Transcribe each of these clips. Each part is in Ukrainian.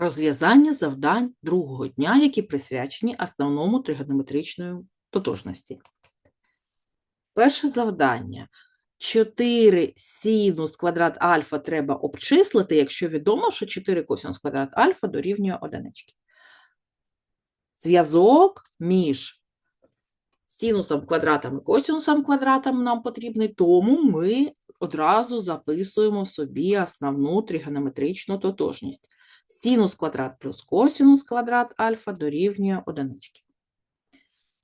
Розв'язання завдань другого дня, які присвячені основному тригонометричної тотожності. Перше завдання. 4 синус квадрат альфа треба обчислити, якщо відомо, що 4 косинус квадрат альфа дорівнює одинички. Зв'язок між синусом квадратом і косинусом квадратом нам потрібний, тому ми одразу записуємо собі основну тригонометричну тотожність. Синус квадрат плюс косинус квадрат альфа дорівнює одинички.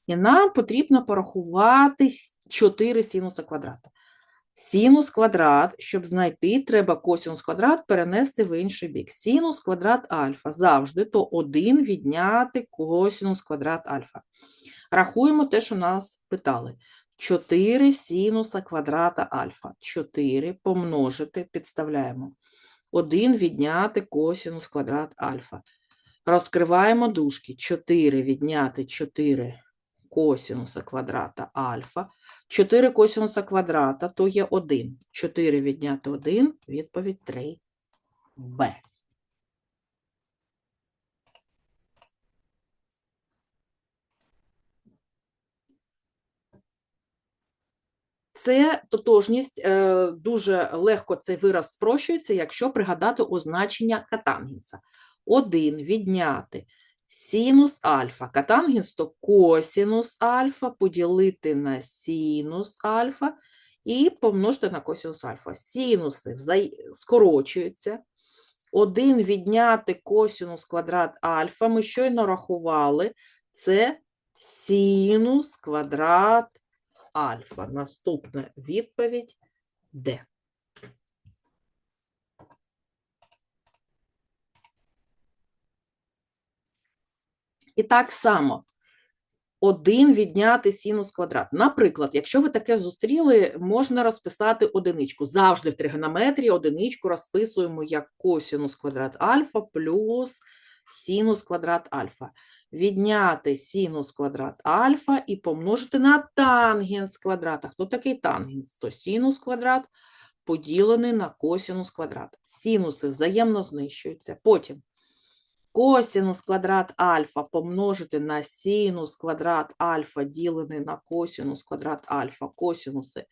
І нам потрібно порахувати 4 синуса квадрата. Синус квадрат, щоб знайти, треба косинус квадрат перенести в інший бік. Синус квадрат альфа завжди то 1 відняти косинус квадрат альфа. Рахуємо те, що нас питали. 4 синуса квадрата альфа. 4 помножити, підставляємо. 1 відняти косинус квадрат альфа. Розкриваємо дужки. 4 відняти 4 косинуса квадрата альфа. 4 косинуса квадрата то є 1. 4 відняти 1, відповідь 3b. Це тотожність, е, дуже легко цей вираз спрощується, якщо пригадати означення катангенса. 1 відняти синус альфа. Катангенс то косинус альфа поділити на синус альфа і помножити на косинус альфа. Синуси скорочуються. 1 відняти косинус квадрат альфа. Ми щойно рахували. Це синус квадрат альфа. Наступна відповідь Д. І так само 1 відняти синус квадрат. Наприклад, якщо ви таке зустріли, можна розписати одиничку. Завжди в тригонометрії одиничку розписуємо як косинус квадрат альфа плюс синус квадрат альфа. Відняти синус квадрат альфа і помножити на тангенс квадрата. Хто такий тангенс? То синус квадрат поділений на косинус квадрат. Синуси взаємно знищуються. Потім косинус квадрат альфа помножити на синус квадрат альфа ділений на косинус квадрат альфа. Косинуси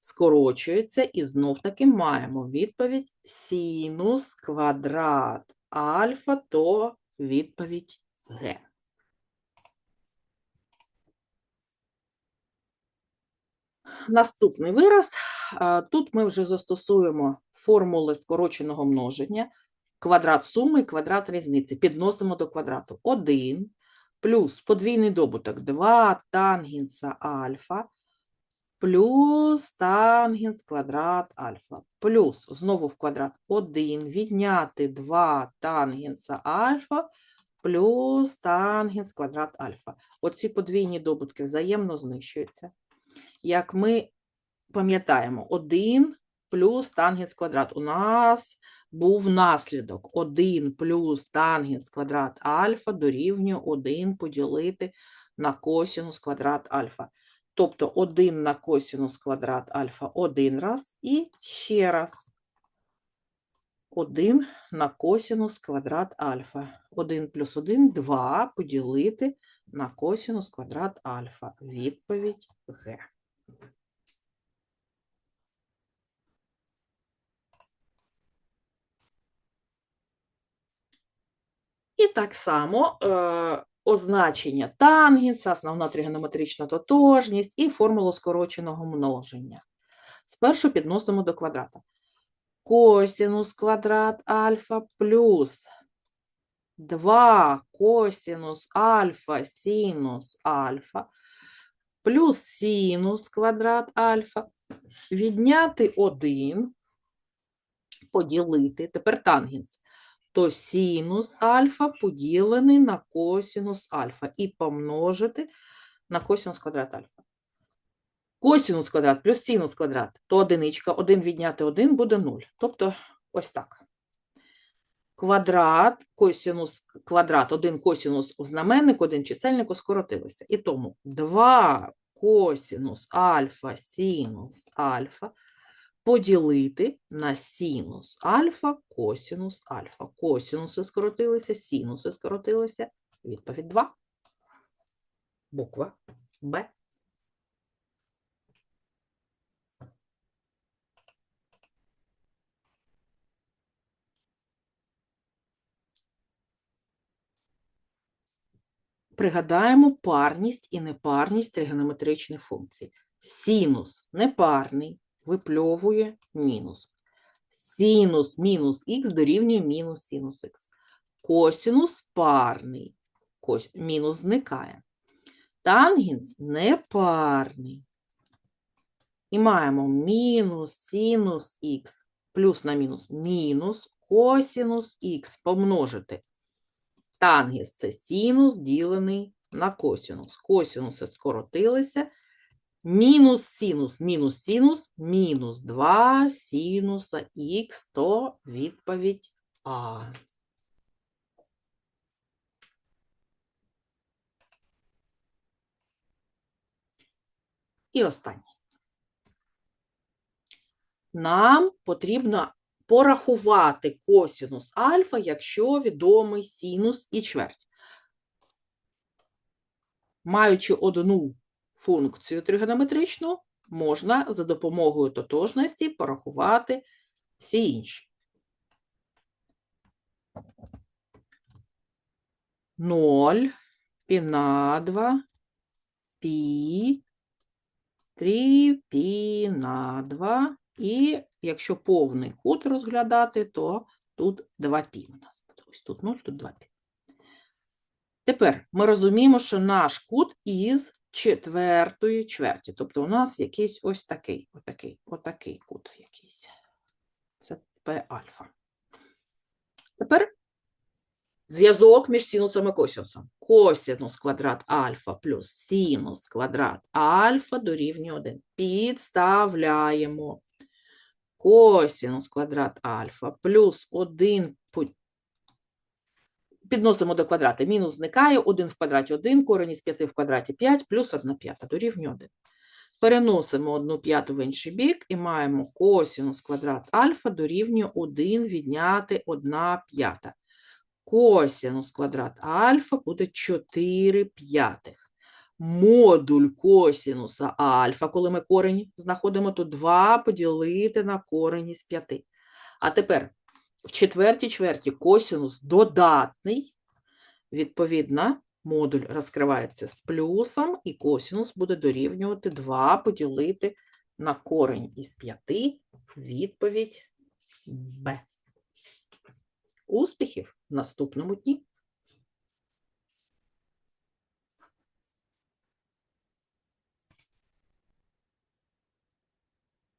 скорочуються і знов таки маємо відповідь синус квадрат альфа, то відповідь Г. Наступний вираз. Тут ми вже застосуємо формули скороченого множення, квадрат суми і квадрат різниці. Підносимо до квадрату. 1 плюс подвійний добуток 2 тангенса альфа плюс тангенс квадрат альфа. Плюс, знову в квадрат, 1 відняти 2 тангенса альфа плюс тангенс квадрат альфа. Оці подвійні добутки взаємно знищуються. Як ми пам'ятаємо, 1 плюс тангенс квадрат. У нас був наслідок 1 плюс тангенс квадрат альфа дорівнює 1 поділити на косинус квадрат альфа. Тобто 1 на косинус квадрат альфа один раз і ще раз 1 на косинус квадрат альфа. 1 плюс 1 – 2 поділити на косинус квадрат альфа. Відповідь Г. І так само е, означення тангенса, основна тригонометрична тотожність і формулу скороченого множення. Спершу підносимо до квадрата. Косинус квадрат альфа плюс 2 косинус альфа синус альфа плюс синус квадрат альфа відняти 1, поділити, тепер тангенс, то синус альфа поділений на косинус альфа і помножити на косинус квадрат альфа. Косинус квадрат плюс синус квадрат, то одиничка, 1 відняти 1 буде 0. Тобто ось так. Квадрат, косинус, квадрат, 1 косинус в знаменник, 1 чисельнику скоротилися. І тому 2 косинус альфа синус альфа поділити на синус альфа, косінус альфа. Косінуси скоротилися, синуси скоротилися. Відповідь 2. Буква Б. Пригадаємо парність і непарність тригонометричних функцій. Синус непарний випльовує мінус. Синус мінус х дорівнює мінус синус х. Косінус парний. Кос... Мінус зникає. Тангенс непарний. І маємо мінус синус х плюс на мінус мінус косінус х помножити. Тангенс – це синус ділений на косінус. Косінуси скоротилися. Мінус синус, мінус синус, мінус 2 синуса х, то відповідь А. І останнє. Нам потрібно порахувати косінус альфа, якщо відомий синус і чверть. Маючи одну функцію тригонометричну, можна за допомогою тотожності порахувати всі інші. 0, пі на 2, пі, 3 пі на 2, і якщо повний кут розглядати, то тут 2 пі у нас. Ось тут 0, тут 2 пі. Тепер ми розуміємо, що наш кут із четвертої чверті. Тобто у нас якийсь ось такий, отакий, отакий кут якийсь. Це П альфа. Тепер зв'язок між синусом і косінусом. Косінус квадрат альфа плюс синус квадрат альфа дорівнює 1. Підставляємо косінус квадрат альфа плюс 1 підносимо до квадрата. Мінус зникає, 1 в квадраті 1, корень із 5 в квадраті 5, плюс 1 п'ята дорівнює 1. Переносимо 1 п'яту в інший бік і маємо косінус квадрат альфа дорівнює 1 відняти 1 п'ята. Косінус квадрат альфа буде 4 п'ятих. Модуль косінуса альфа, коли ми корень знаходимо, то 2 поділити на корень із 5. А тепер в четвертій чверті косінус додатний, відповідно, модуль розкривається з плюсом, і косінус буде дорівнювати 2 поділити на корень із 5, відповідь Б. Успіхів в наступному дні!